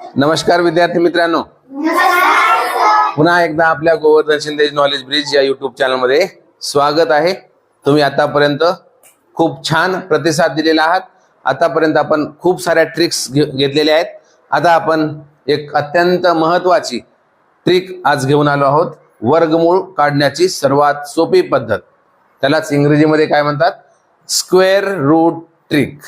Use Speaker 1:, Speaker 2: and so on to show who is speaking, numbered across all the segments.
Speaker 1: नमस्कार विद्यार्थी मित्रांनो. पुन्हा एकदा आपल्या गोवर्धन शिंदे नॉलेज ब्रिज या युट्यूब चॅनलमध्ये स्वागत आहे. तुम्ही आतापर्यंत खूप छान प्रतिसाद दिलेला आहात. आतापर्यंत आपण खूप साऱ्या ट्रिक्स घेतलेल्या आहेत. आता आपण एक अत्यंत महत्वाची ट्रिक आज घेऊन आलो आहोत. वर्गमूळ काढण्याची सर्वात सोपी पद्धत. त्यालाच इंग्रजीमध्ये काय म्हणतात? स्क्वेअर रूट ट्रिक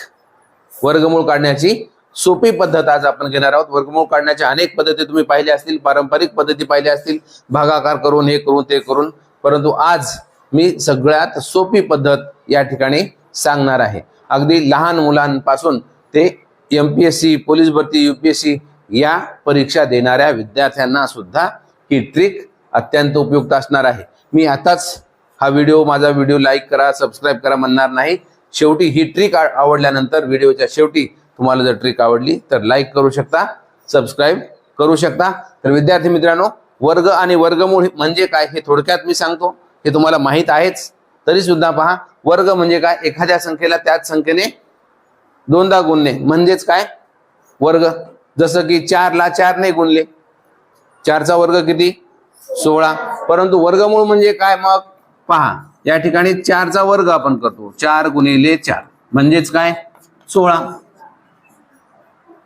Speaker 1: वर्गमूळ काढण्याची सोपी पद्धत आज आपण घेणार आहोत. वर्गमूळ काढण्याच्या अनेक पद्धती तुम्ही पाहिल्या असतील पारंपरिक पद्धती पाहिल्या असतील. भागाकार करून हे करून ते करून. परंतु आज मी सगळ्यात सोपी पद्धत या ठिकाणी सांगणार आहे. अगदी लहान मुलांपासून ते M P S C police भरती युपीएससी या परीक्षा देणाऱ्या विद्यार्थ्यांना सुद्धा ही ट्रिक अत्यंत उपयुक्त असणार आहे. मी आताच हा व्हिडिओ माझा व्हिडिओ लाईक करा सबस्क्राईब करा म्हणणार नाही. शेवटी ही ट्रिक आवडल्यानंतर व्हिडिओच्या शेवटी तुम्हाला जर ट्रिक आवडली तर लाईक करू शकता सबस्क्राईब करू शकता. तर विद्यार्थी मित्रांनो वर्ग आणि वर्गमूळ म्हणजे काय हे थोडक्यात मी सांगतो. हे तुम्हाला माहीत आहेच. तरी सुद्धा पहा वर्ग म्हणजे काय? एखाद्या संख्येला त्याच संख्येने दोनदा गुणणे. म्हणजेच काय? वर्ग. जसं की चारला चारने गुणले. चारचा वर्ग किती? सोळा. परंतु वर्गमूळ म्हणजे काय मग? पहा या ठिकाणी चारचा वर्ग आपण करतो. चार गुणिले चार. म्हणजेच काय? सोळा.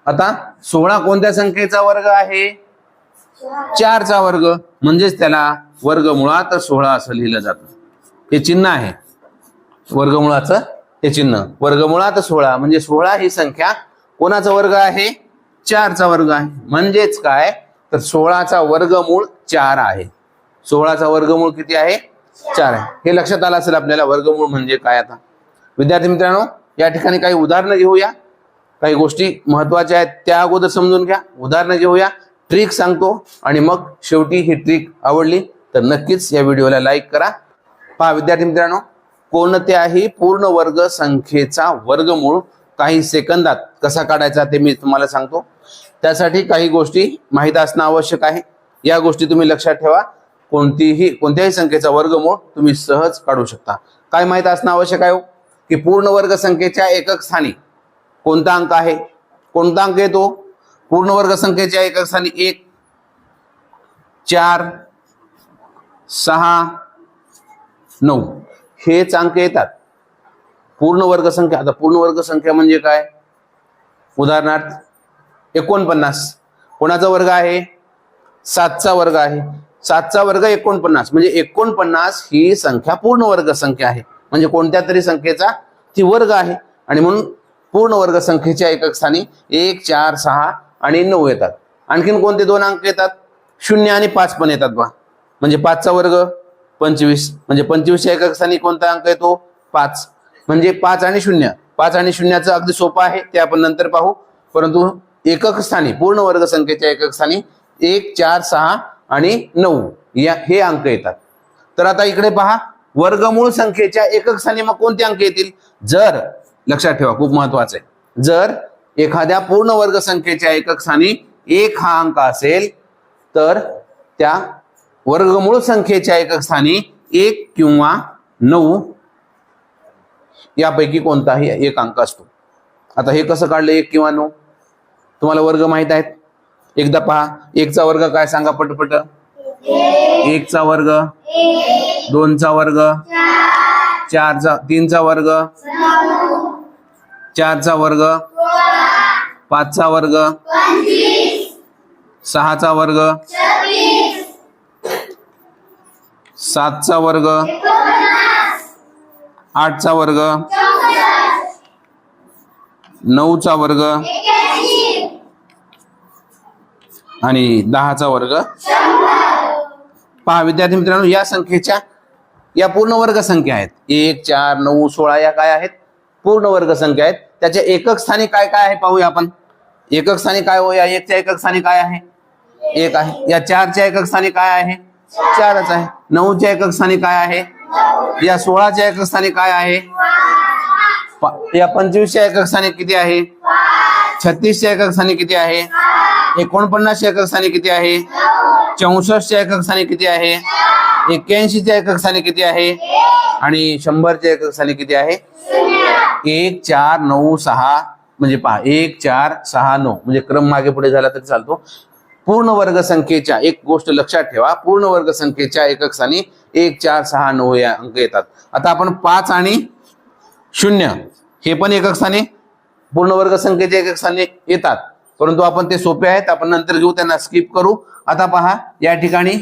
Speaker 1: आता सोळा कोणत्या संख्येचा वर्ग आहे? चारचा वर्ग. म्हणजेच त्याला वर्गमुळात सोळा असं लिहिलं जातं. हे चिन्ह आहे. वर्गमुळाचं हे चिन्ह. वर्गमुळात सोळा. म्हणजे सोळा ही संख्या कोणाचा वर्ग आहे? चारचा वर्ग आहे. म्हणजेच काय? तर सोळाचा वर्गमूळ चार आहे. सोळाचा वर्गमूळ किती आहे? चार आहे. हे लक्षात आलं असेल आपल्याला वर्गमूळ म्हणजे काय आता? विद्यार्थी मित्रांनो या ठिकाणी काही उदाहरणं घेऊया. काही गोष्टी महत्त्वाच्या आहेत त्या अगोदर समजून घ्या. उदाहरणं घेऊया. ट्रिक सांगतो आणि मग शेवटी ही ट्रिक आवडली तर नक्कीच या व्हिडिओला लाईक करा. पहा विद्यार्थी मित्रांनो कोणत्याही पूर्ण वर्ग संख्येचा वर्गमूळ काही सेकंदात कसा काढायचा ते मी तुम्हाला सांगतो. त्यासाठी काही गोष्टी माहीत असणं आवश्यक आहे. या गोष्टी तुम्ही लक्षात ठेवा. कोणतीही कोणत्याही संख्येचा वर्गमूळ तुम्ही सहज काढू शकता. काय माहीत असणं आवश्यक आहे हो? की पूर्ण वर्ग संख्येच्या एकक स्थानी कोणता अंक आहे? कोणता अंक येतो? पूर्ण वर्ग संख्येच्या एकक स्थानी एक चार सहा नऊ. हेच अंक येतात. पूर्ण वर्ग संख्या आता पूर्ण वर्ग संख्या म्हणजे काय? उदाहरणार्थ एकोणपन्नास. कोणाचा वर्ग आहे? सातचा वर्ग आहे. सातचा वर्ग एकोणपन्नास. म्हणजे एकोणपन्नास ही संख्या पूर्ण वर्ग संख्या आहे. म्हणजे कोणत्या तरी संख्येचा ती वर्ग आहे. आणि म्हणून पूर्ण वर्ग संख्येच्या एकक स्थानी एक चार सहा आणि नऊ येतात. आणखीन कोणते दोन अंक येतात? शून्य आणि पाच पण येतात बा. म्हणजे पाचचा वर्ग पंचवीस. म्हणजे पंचवीसच्या एकक स्थानी कोणता अंक येतो? पाच. म्हणजे पाच आणि शून्य. पाच आणि शून्याचं अगदी सोपं आहे ते आपण नंतर पाहू. परंतु एकक स्थानी पूर्ण वर्ग संख्येच्या एकक स्थानी एक चार सहा आणि नऊ या हे अंक येतात. तर आता इकडे पहा. वर्गमूळ संख्येच्या एकक स्थानी मग कोणते अंक येतील? जर लक्षात ठेवा खूप महत्वाचं आहे. जर एखाद्या पूर्ण वर्ग संख्येच्या एकक स्थानी एक हा अंक असेल तर त्या वर्गमूळ संख्येच्या एकक स्थानी एक किंवा नऊ यापैकी कोणताही एक अंक असतो. आता हे कसं काढलं एक किंवा नऊ? तुम्हाला वर्ग माहीत आहेत? एकदा पहा एकचा वर्ग काय सांगा पटपट. एकचा वर्ग दोनचा वर्ग चारचा तीनचा वर्ग चारचा वर्ग. पाचचा वर्ग. सहाचा वर्ग. सातचा वर्ग. आठचा वर्ग. नऊचा वर्ग. आणि दहाचा वर्ग. पहा विद्यार्थी मित्रांनो या संख्येच्या या पूर्ण वर्ग संख्या आहेत. एक चार नऊ सोळा या काय आहेत? पूर्ण वर्ग संख्या आहेत. त्याच्या एकक स्थानी काय काय आहे पाहूया आपण. एकक स्थानी काय हो? या एकच्या एकक स्थानी काय आहे? एक आहे. या चारच्या एकक स्थानी काय आहे? चारच आहे. नऊच्या एकक स्थानी काय आहे? या सोळाच्या एकक स्थानी काय आहे? या पंचवीसच्या एकक स्थानी किती आहे? छत्तीसच्या एकक स्थानी किती आहे? एकोणपन्नासच्या एकक स्थानी किती आहे? चौसष्टच्या एकक स्थानी किती आहे? एक्क्याऐंशीच्या एकक स्थानी किती आहे? आणि शंभरच्या एकक स्थानी किती आहे? एक चार नऊ सहा म्हणजे पहा एक चार सहा नऊ. म्हणजे क्रम मागे पुढे झाला तरी चालतो. पूर्ण वर्ग संख्येच्या एक गोष्ट लक्षात ठेवा पूर्ण वर्ग संख्येच्या एकक स्थानी एक चार सहा नऊ या अंक येतात. आता आपण पाच आणि शून्य हे पण एकक स्थानी? पूर्ण वर्ग संख्येच्या एकक स्थानी येतात. परंतु आपण ते सोपे आहेत आपण नंतर घेऊ त्यांना स्किप करू. आता पहा या ठिकाणी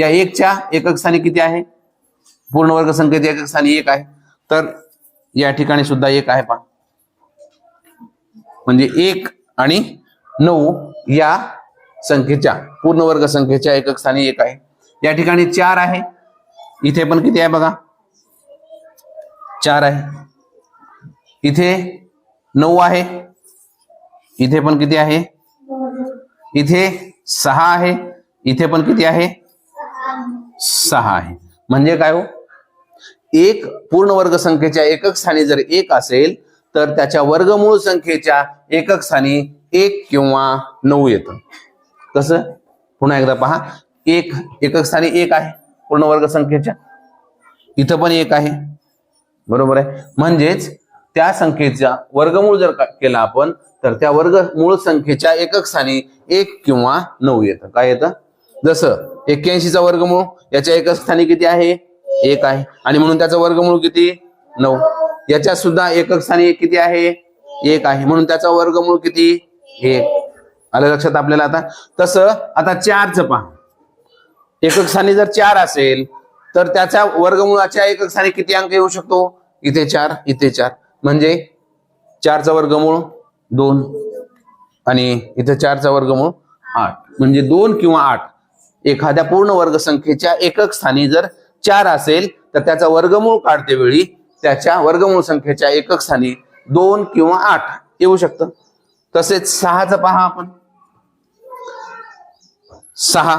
Speaker 1: या एकच्या एकक स्थानी किती आहे? पूर्ण वर्ग संख्येच्या एकक स्थानी एक आहे. तर या ठिकाणी सुद्धा एक आहे पहा. म्हणजे एक आणि नऊ या संख्येच्या पूर्ण वर्ग संख्येच्या एकक स्थानी एक आहे. या ठिकाणी चार आहे. इथे पण किती आहे बघा? चार आहे. इथे नऊ आहे. इथे पण किती आहे? इथे सहा आहे. इथे पण किती आहे? सहा आहे. म्हणजे काय हो? एक पूर्ण वर्ग संख्येच्या एकक स्थानी जर एक असेल तर त्याच्या वर्गमूळ संख्येच्या एकक स्थानी एक किंवा नऊ येतं. कसं? पुन्हा एकदा पहा. एक एकक स्थानी एक आहे पूर्ण वर्ग संख्येच्या. इथं पण एक आहे. बरोबर आहे. म्हणजेच त्या संख्येचा वर्गमूळ जर केला आपण तर त्या वर्गमूळ संख्येच्या एकक स्थानी एक किंवा नऊ येतं. काय येतं? जसं एक्क्याऐंशीचा वर्गमूळ याच्या एकक स्थानी किती आहे? एक आहे. आणि म्हणून त्याचा वर्गमूळ किती? नऊ. याच्या सुद्धा एकक स्थानी किती आहे? एक आहे. म्हणून त्याचा वर्गमूळ किती? एक. आलं लक्षात आपल्याला आता? तसं आता चारचं पहा. एकक स्थानी जर चार असेल तर त्याच्या वर्गमूळाच्या एकक स्थानी किती अंक येऊ शकतो? इथे चार इथे चार. म्हणजे चारचा वर्गमूळ दोन आणि इथे चारचा वर्गमूळ आठ. म्हणजे दोन किंवा आठ. एखाद्या पूर्ण वर्ग संख्येच्या एकक स्थानी जर चार असेल तर त्याचा वर्गमूळ काढते वेळी त्याच्या वर्गमूळ संख्येच्या एकक स्थानी दोन किंवा आठ येऊ शकतं. तसेच सहाचं पहा आपण. सहा.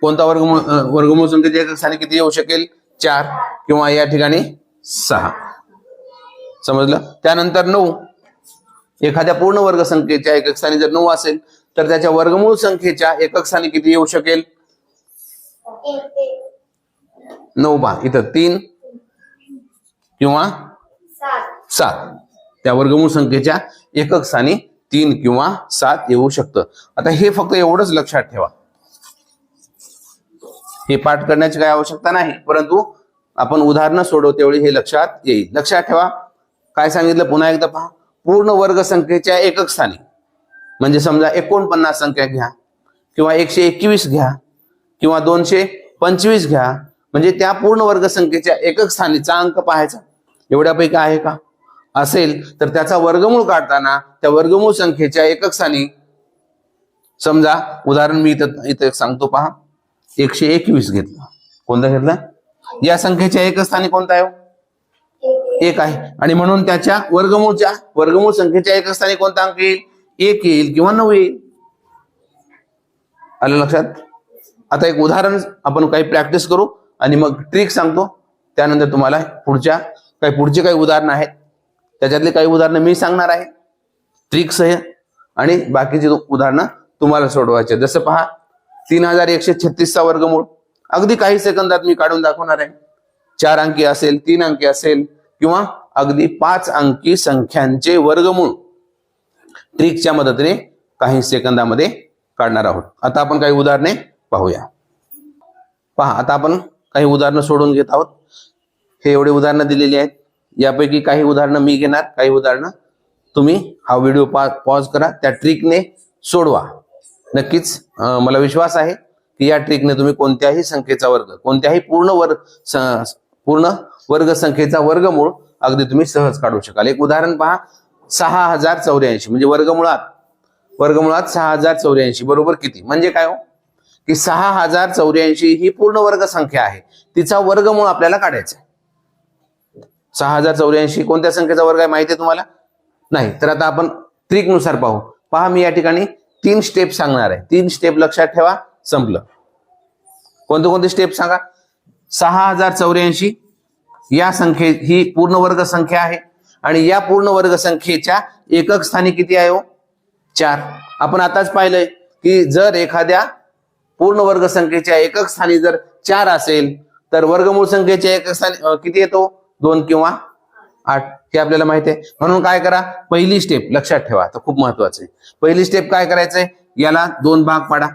Speaker 1: कोणता वर्गमूळ वर्गमूळ संख्येच्या एकक स्थानी किती येऊ शकेल? चार किंवा या ठिकाणी सहा. समजलं? त्यानंतर नऊ. एखाद्या पूर्ण वर्ग संख्येच्या एकक स्थानी जर नऊ असेल तर त्याच्या वर्गमूळ संख्येच्या एकक स्थानी किती येऊ शकेल? नऊ बा. इथं तीन किंवा सात. त्या वर्गमूळ संख्येच्या एकक स्थानी तीन किंवा सात येऊ शकतं. आता हे फक्त एवढंच लक्षात ठेवा. हे पाठ करण्याची काही आवश्यकता नाही परंतु आपण उदाहरणं सोडवू त्यावेळी हे लक्षात येईल. लक्षात ठेवा. काय सांगितलं? पुन्हा एकदा पहा. पूर्ण वर्ग संख्येच्या एकक स्थानी. म्हणजे समजा एकोणपन्नास संख्या घ्या किंवा एकशे एकवीस घ्या किंवा दोनशे पंचवीस घ्या. म्हणजे त्या पूर्ण वर्ग संख्येच्या एकक स्थानीचा अंक पाहायचा. एवढ्यापैकी आहे का? असेल तर त्याचा वर्गमूळ काढताना त्या वर्गमूळ संख्येच्या एकक स्थानी समजा उदाहरण मी इथं इथं सांगतो पहा. एकशे एकवीस घेतलं. कोणता घेतला? या संख्येच्या एकक स्थानी कोणता आहे हो? एक आहे. आणि म्हणून त्याच्या वर्गमूळच्या वर्गमूळ संख्येच्या एक स्थानी कोणता अंक येईल? एक येईल किंवा नऊ येईल. आलं लक्षात? आता एक उदाहरण आपण काही प्रॅक्टिस करू आणि मग ट्रिक सांगतो. त्यानंतर तुम्हाला पुढच्या काही पुढची काही उदाहरणं आहेत. त्याच्यातली काही उदाहरणं मी सांगणार आहे. ट्रिक्स आहे आणि बाकीची उदाहरणं तुम्हाला सोडवायचे जसं पहा तीन हजार एकशे छत्तीसचा वर्गमूळ. अगदी काही सेकंदात मी काढून दाखवणार आहे. चार अंकी असेल तीन अंकी असेल किंवा अगदी पाच अंकी संख्यांचे वर्गमूळ. ट्रिकच्या मदतीने काही सेकंदामध्ये काढणार आहोत. आता आपण काही उदाहरणे पाहूया. पहा आता आपण काही उदाहरणं सोडून घेत आहोत. हे एवढे उदाहरणं दिलेली आहेत. यापैकी काही उदाहरणं मी घेणार काही उदाहरणं तुम्ही हा व्हिडिओ पा पॉज करा. त्या ट्रिकने सोडवा. नक्कीच मला विश्वास आहे की या ट्रिकने तुम्ही कोणत्याही संख्येचा वर्ग कोणत्याही पूर्ण वर्ग पूर्ण वर्ग संख्येचा वर्गमूळ अगदी तुम्ही सहज काढू शकाल. एक उदाहरण पहा सहा हजार चौऱ्याऐंशी म्हणजे वर्गमुळात. वर्गमुळात सहा हजार चौऱ्याऐंशी बरोबर किती? म्हणजे काय हो? की सहा हजार चौऱ्याऐंशी ही पूर्ण वर्ग संख्या आहे. तिचा वर्गमूळ आपल्याला काढायचा आहे. सहा हजार चौऱ्याऐंशी कोणत्या संख्येचा वर्ग आहे माहिती आहे तुम्हाला? नाही. तर आता आपण त्रिकनुसार पाहू. पहा मी या ठिकाणी तीन स्टेप सांगणार आहे. तीन स्टेप लक्षात ठेवा संपलं. कोणते कोणते स्टेप सांगा? सहा हजार चौऱ्याऐंशी या संख्ये ही पूर्ण वर्ग संख्या आहे. आणि या पूर्ण वर्ग संख्येच्या एकक स्थानी किती आहे हो? चार. आपण आताच पाहिलंय की जर एखाद्या पूर्ण वर्ग संख्येच्या एकक स्थानी जर चार असेल तर वर्गमूळ संख्येच्या एकक स्थानी किती येतो? दोन किंवा आठ. हे आपल्याला माहिती आहे. म्हणून काय करा पहिली स्टेप लक्षात ठेवा. तर खूप महत्वाचं आहे. पहिली स्टेप काय करायचंय? याला दोन भाग पाडा.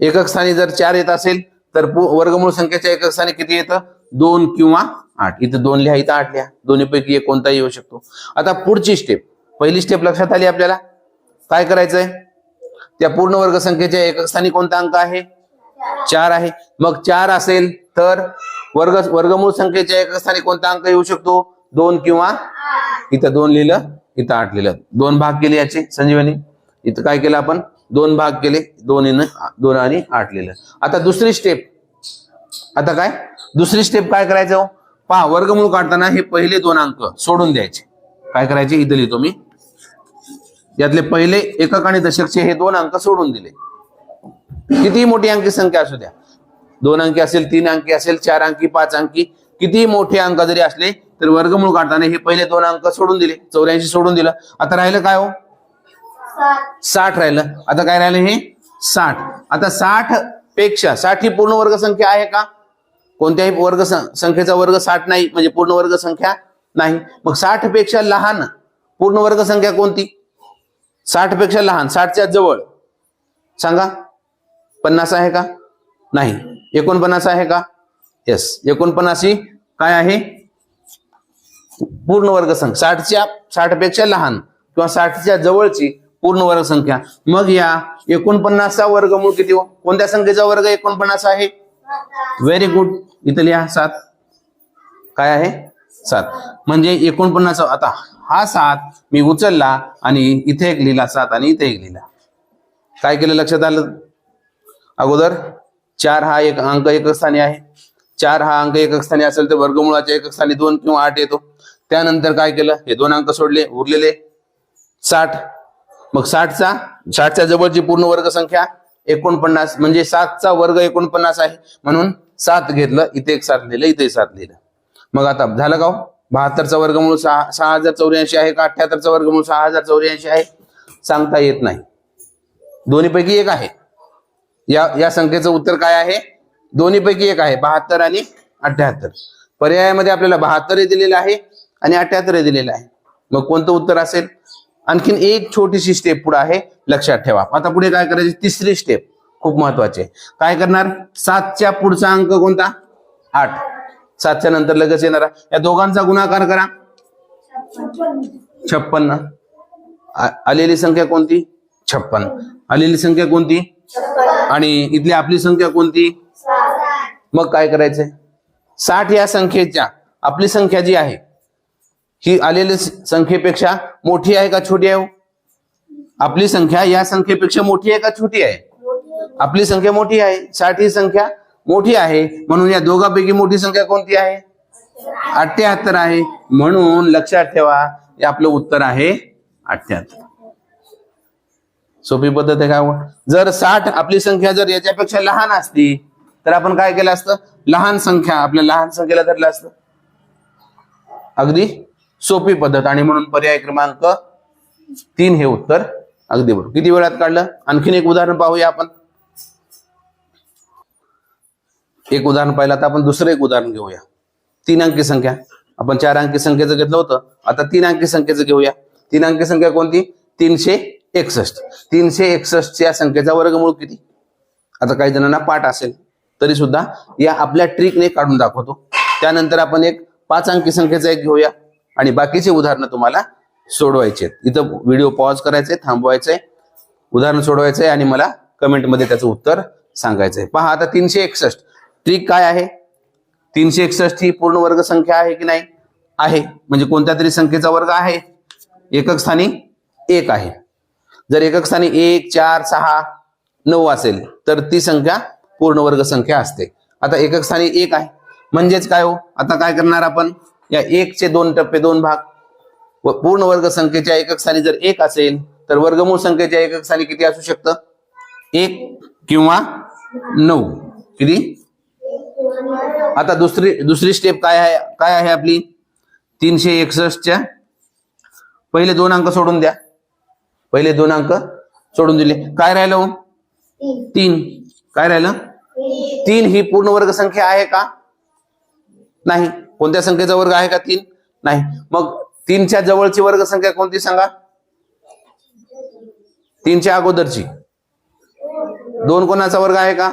Speaker 1: एकक स्थानी जर चार येत असेल तर पु- वर्गमूळ संख्येच्या एकक स्थानी किती येतं? दोन किंवा आठ. इथं दोन लिहा इथं आठ लिहा. दोन्हीपैकी एक कोणताही येऊ शकतो. आता पुढची स्टेप पहिली स्टेप लक्षात आली आपल्याला? काय करायचंय? त्या पूर्ण वर्ग संख्येच्या एकक स्थानी कोणता अंक आहे? चार आहे. मग चार असेल तर वर्ग वर्गमूळ संख्येच्या एकक स्थानी कोणता अंक येऊ शकतो? दोन किंवा इथं दोन लिहिलं इथं आठ लिहिलं. दोन भाग केले याचे संजीवनी. इथं काय केलं आपण? दोन भाग केले दोन दोन आणि आठ लिहिलं. आता दुसरी स्टेप आता काय? दुसरी स्टेप काय करायचं? हो? पहा वर्गमूळ काढताना हे पहिले दोन अंक सोडून द्यायचे. काय करायचे? इथं लिहितो मी. यातले पहिले एकक आणि दशकचे हे दोन अंक सोडून दिले. कितीही मोठी अंकी संख्या असू द्या. दोन अंकी असेल तीन अंकी असेल चार अंकी पाच अंकी कितीही मोठे अंक जरी असले तर वर्गमूळ काढताना हे पहिले दोन अंक सोडून दिले. चौऱ्याऐंशी सोडून दिलं. आता राहिलं काय हो? साठ राहिलं. आता काय राहिलं हे? साठ. आता साठपेक्षा साठ ही पूर्ण वर्ग संख्या आहे का? कोणत्याही वर्ग संख्येचा वर्ग साठ नाही म्हणजे पूर्ण वर्ग संख्या नाही. मग साठपेक्षा लहान पूर्ण वर्ग संख्या कोणती? साठपेक्षा लहान साठच्या जवळ. सांगा. पन्नास आहे का? नाही. एकोणपन्नास आहे का? येस एकोणपन्नास ही काय आहे? पूर्ण वर्ग संख्या. साठच्या साठपेक्षा लहान किंवा साठच्या जवळची पूर्ण वर्ग संख्या. मग या एकोणपन्नासचा वर्गमूळ किती कोणत्या संख्येचा वर्ग एकोणपन्नास आहे? व्हेरी गुड इथं लिहा सात. काय आहे? सात. म्हणजे एकोणपन्नास आता हा सात मी उचलला आणि इथे एक लिहिला सात आणि इथे एक लिहिला. काय केलं लक्षात आलं? अगोदर चार हा एक अंक एकस्थानी आहे. चार हा अंक एकस्थानी असेल तर वर्गमुळाच्या एकस्थानी दोन किंवा आठ येतो. त्यानंतर काय केलं? हे दोन अंक सोडले उरलेले. साठ. मग साठचा साठच्या जवळची पूर्ण वर्ग संख्या एकोणपन्नास म्हणजे सातचा वर्ग एकोणपन्नास आहे. म्हणून सात घेतलं इथे एक सात लिहिलं इथे सात लिहिलं. मग आता झालं का बहात्तरचा बहात्तरचा वर्गमूळ सहा सहा हजार चौऱ्याऐंशी आहे का? अठ्याहत्तरचा वर्गमूळ सहा हजार चौऱ्याऐंशी आहे. सांगता येत नाही. दोन्हीपैकी एक आहे. या या संख्येचं उत्तर काय आहे? दोन्हीपैकी एक आहे बहात्तर आणि अठ्याहत्तर पर्यायामध्ये आपल्याला बहात्तर दिलेलं आहे आणि अठ्याहत्तर दिलेलं आहे. मग कोणतं उत्तर असेल? आणखीन एक छोटीशी स्टेप पुढे आहे लक्षात ठेवा. आता पुढे काय करायची? तिसरी स्टेप खूप महत्वाची आहे. काय करणार? सातच्या पुढचा अंक कोणता? आठ. सातच्या नंतर लगेच येणारा. या दोघांचा गुणाकार करा. छप्पन्न आलेली संख्या कोणती? छप्पन. आलेली संख्या कोणती? आणि इथली आपली संख्या कोणती? मग काय करायचंय? साठ या संख्येच्या. आपली संख्या जी आहे ही आलेली संख्येपेक्षा मोठी आहे का छोटी आहे हो? आपली संख्या या संख्येपेक्षा मोठी आहे का छोटी आहे? आपली संख्या मोठी आहे. साठ ही संख्या मोठी आहे. म्हणून या दोघांपैकी मोठी संख्या कोणती आहे? अठ्याहत्तर आहे. म्हणून लक्षात ठेवा हे आपलं उत्तर आहे अठ्याहत्तर. सोपी पद्धत आहे का हो? जर साठ आपली संख्या जर याच्यापेक्षा लहान असती तर आपण काय केलं असतं? लहान संख्या आपल्या लहान संख्येला धरलं असतं. अगदी? सोपी पद्धत. आणि म्हणून पर्याय क्रमांक तीन हे उत्तर अगदी बरोबर. किती वेळात काढलं? आणखीन एक उदाहरण पाहूया आपण. एक उदाहरण पाहिलं तर आपण दुसरं एक उदाहरण घेऊया. तीन अंकी संख्या. आपण चार अंकी संख्येचं घेतलं होतं. आता तीन अंकी संख्येचं घेऊया. तीन अंकी संख्या कोणती? तीनशे एकसष्ट. तीनशे एकसष्ट या संख्येचा वर्गमूळ किती? आता काही जणांना पाठ असेल तरी सुद्धा या आपल्या ट्रिकने काढून दाखवतो. त्यानंतर आपण एक पाच अंकी संख्येचा एक घेऊया. आणि बाकीचे उदाहरणं तुम्हाला सोडवायचे आहेत. इथं व्हिडिओ पॉज करायचे थांबवायचे उदाहरण आहे आणि मला कमेंटमध्ये त्याचं उत्तर सांगायचंय. पहा आता तीनशे एकसष्ट. ट्रिक काय आहे? तीनशे एकसष्ट ही पूर्ण वर्ग संख्या आहे की नाही? आहे. म्हणजे कोणत्या तरी संख्येचा वर्ग आहे? एकक स्थानी एक आहे. जर एकक स्थानी एक चार सहा नऊ असेल तर ती संख्या पूर्ण वर्ग संख्या असते. आता एकक स्थानी एक आहे. म्हणजेच काय हो? आता काय करणार आपण? या एकचे दोन टप्पे दोन भाग. व पूर्ण वर्ग संख्येच्या एकक स्थानी जर एक असेल तर वर्गमूळ संख्येच्या एकक स्थानी किती असू शकतं? एक किंवा नऊ. किती? आता दुसरी दुसरी स्टेप काय आहे? काय आहे आपली? तीनशे एकसष्टच्या. पहिले दोन अंक सोडून द्या. पहिले दोन अंक सोडून दिले. काय राहिलं हो? तीन. काय राहिलं? तीन. ही पूर्ण वर्ग संख्या आहे का? नाही. कोणत्या संख्येचा वर्ग आहे का तीन? नाही. मग तीनच्या जवळची वर्गसंख्या कोणती सांगा? तीनच्या अगोदरची. दोन कोणाचा वर्ग आहे का?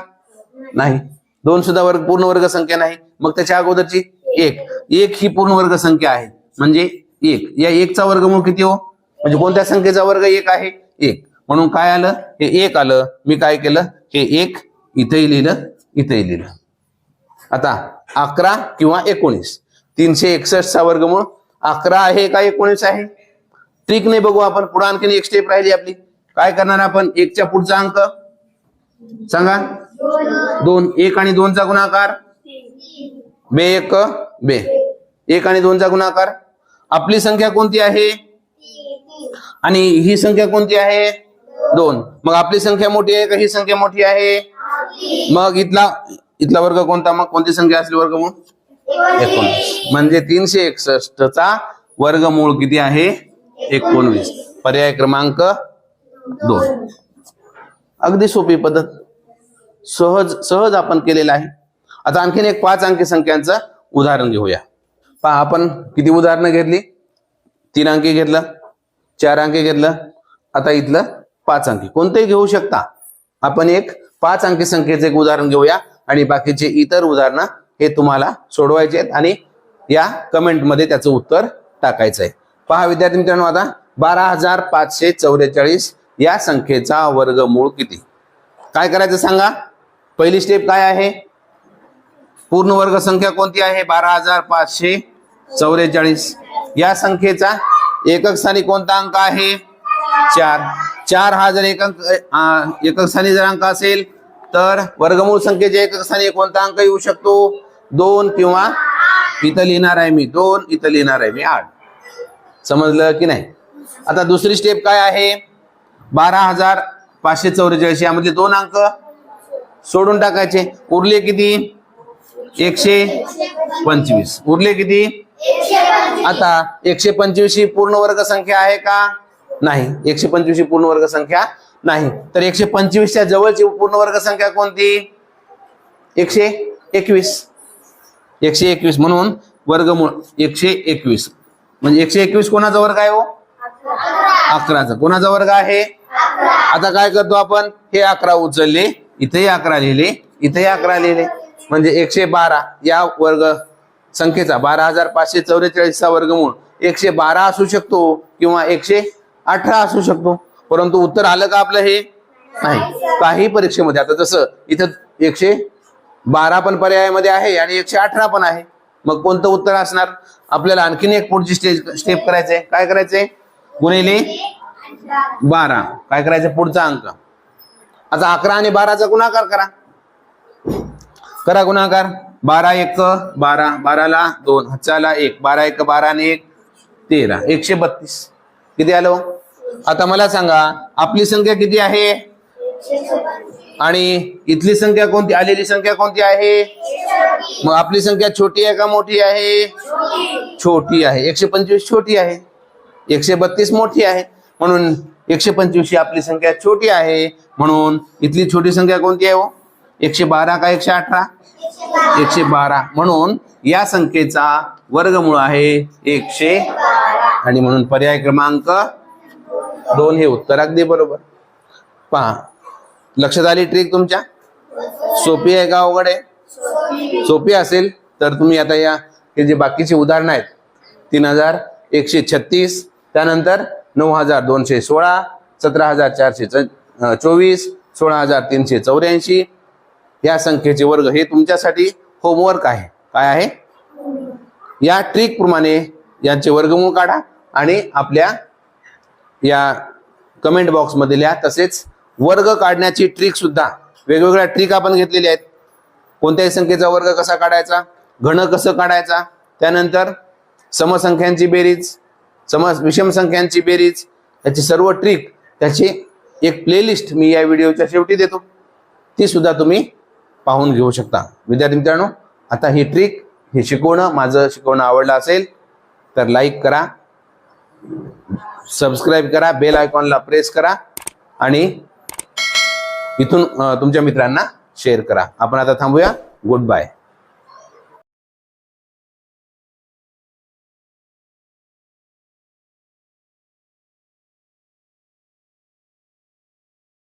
Speaker 1: नाही. दोन सुद्धा वर्ग पूर्ण वर्ग संख्या नाही. मग त्याच्या अगोदरची एक. एक ही पूर्ण वर्ग संख्या आहे. म्हणजे एक. या एकचा वर्गमूळ किती हो? म्हणजे कोणत्या संख्येचा वर्ग एक आहे? एक. म्हणून काय आलं? हे एक आलं. मी काय केलं? हे एक इथंही लिहिलं इथंही लिहिलं. आता अकरा किंवा एकोणीस. तीनशे एकसष्टचा वर्गमूळ अकरा आहे का एकोणीस आहे? ट्रिक नाही बघू आपण. पुढे आणखीन एक स्टेप राहिली आपली. काय करणार आपण? एकच्या पुढचा अंक? सांगा. दोन. एक आणि दोनचा गुणाकार? बे एक बे. एक आणि दोनचा गुणाकार? आपली संख्या कोणती आहे? आणि ही संख्या कोणती आहे? दोन. मग आपली संख्या मोठी आहे का? ही संख्या मोठी आहे? मग इथला इथला वर्ग कोणता? मग कोणती संख्या असली वर्गमूळ? एकोणवीस. म्हणजे तीनशे एकसष्टचा वर्गमूळ किती आहे? एकोणवीस. पर्याय क्रमांक दोन. अगदी सोपी पद्धत. सहज सहज आपण केलेलं आहे. आता आणखीन एक पाच अंकी संख्यांचं उदाहरण घेऊया. पहा आपण किती उदाहरणं घेतली? तीन अंकी घेतलं चार अंकी घेतलं आता इथलं पाच अंकी. कोणतेही घेऊ शकता. आपण एक पाच अंकी संख्येचं एक उदाहरण घेऊया. आणि बाकीचे इतर उदाहरणं हे तुम्हाला सोडवायचे आहेत आणि या कमेंटमध्ये त्याचं उत्तर टाकायचं आहे. पहा विद्यार्थी मित्रांनो आता बारा हजार पाचशे चौवेचाळीस या संख्येचा वर्गमूळ किती? काय करायचं सांगा? पहिली स्टेप काय आहे? पूर्ण वर्ग संख्या कोणती आहे? बारा हजार पाचशे चौवेचाळीस. या संख्येचा एकक स्थानी कोणता अंक आहे? चार. चार हा जर एकक एकक स्थानी जर अंक असेल तर वर्गमूळ संख्येच्या एकक स्थानी कोणता अंक येऊ शकतो? दोन किंवा इथं लिहिणार आहे मी. दोन इथं लिहिणार आहे मी. आठ. समजलं की नाही? आता दुसरी स्टेप काय आहे? बारा हजार पाचशे चौवेचाळीस. यामधले दोन अंक सोडून टाकायचे. उरले किती? एकशे पंचवीस. उरले किती? आता एकशे पंचवीस ही पूर्ण वर्ग संख्या आहे का? नाही. एकशे पंचवीस ही पूर्ण वर्ग संख्या नाही. तर एकशे पंचवीसच्या जवळची पूर्ण वर्ग संख्या कोणती? एकशे एकवीस. एकशे एकवीस म्हणून वर्गमूळ एकशे एकवीस. म्हणजे एकशे एकवीस कोणाचा वर्ग आहे हो? अकराचा. कोणाचा वर्ग आहे? आता काय करतो आपण? हे अकरा उचलले इथेही अकरा लिहिले इथेही अकरा लिहिले. म्हणजे एकशे बारा या वर्ग संख्येचा. बारा हजार पाचशे चौवेचाळीसचा वर्गमूळ एकशे बारा असू शकतो किंवा एकशे अठरा असू शकतो. परंतु उत्तर आलं का आपलं हे? नाही. काही परीक्षेमध्ये आता जसं इथं एकशे बारा पण पर्यायामध्ये आहे आणि एकशे अठरा पण आहे. मग कोणतं उत्तर असणार? आपल्याला आणखीन एक पुढची स्टेज स्टेप करायचंय. काय करायचंय? गुणिले बारा. काय करायचं पुढचा अंक. आता अकरा आणि बाराचा गुणाकार करा. करा गुणाकार. बारा एक बारा. बाराला दोन. हचाला एक. बारा एक बारा आणि एक तेरा. एकशे बत्तीस. किती आलो? आता मला सांगा आपली संख्या किती आहे? आणि इथली संख्या कोणती आलेली संख्या कोणती आहे? मग आपली संख्या छोटी आहे का मोठी आहे? छोटी आहे. एकशे पंचवीस छोटी आहे. एकशे बत्तीस मोठी आहे. म्हणून एकशे पंचवीस ही आपली संख्या छोटी आहे. म्हणून इथली छोटी संख्या कोणती आहे हो? एकशे बारा का एकशे अठरा? एकशे बारा. म्हणून या संख्येचा वर्गमूळ आहे एकशे आणि म्हणून पर्याय क्रमांक दोन हे उत्तर अगदी बरोबर. पहा लक्षात आली ट्रिक तुमच्या? सोपी आहे का अवघड आहे? सोपी असेल तर तुम्ही आता या. हे जे बाकीची उदाहरणं आहेत तीन हजार एकशे छत्तीस त्यानंतर नऊ हजार दोनशे सोळा सतरा हजार चारशे च- चोवीस सोळा हजार तीनशे चौऱ्याऐंशी. या संख्येचे वर्ग हे तुमच्यासाठी होमवर्क आहे. काय आहे? या ट्रिक प्रमाणे यांचे वर्गमूळ काढा आणि आपल्या या कमेंट बॉक्समध्ये लिहा. तसेच वर्ग काढण्याची ट्रिक सुद्धा. वेगवेगळ्या ट्रिक आपण घेतलेल्या आहेत. कोणत्याही संख्येचा वर्ग कसा काढायचा? घन कसं काढायचा? त्यानंतर समसंख्यांची बेरीज सम विषम संख्यांची बेरीज याची सर्व ट्रिक त्याची एक प्लेलिस्ट मी या व्हिडिओच्या शेवटी देतो. ती सुद्धा तुम्ही पाहून घेऊ शकता. विद्यार्थी मित्रांनो आता ही ट्रिक हे शिकवणं माझं शिकवणं आवडलं असेल तर लाईक करा. सबस्क्राईब करा बेल आयकॉनला प्रेस करा आणि इथून तुमच्या मित्रांना शेअर करा. आपण आता थांबूया. Good bye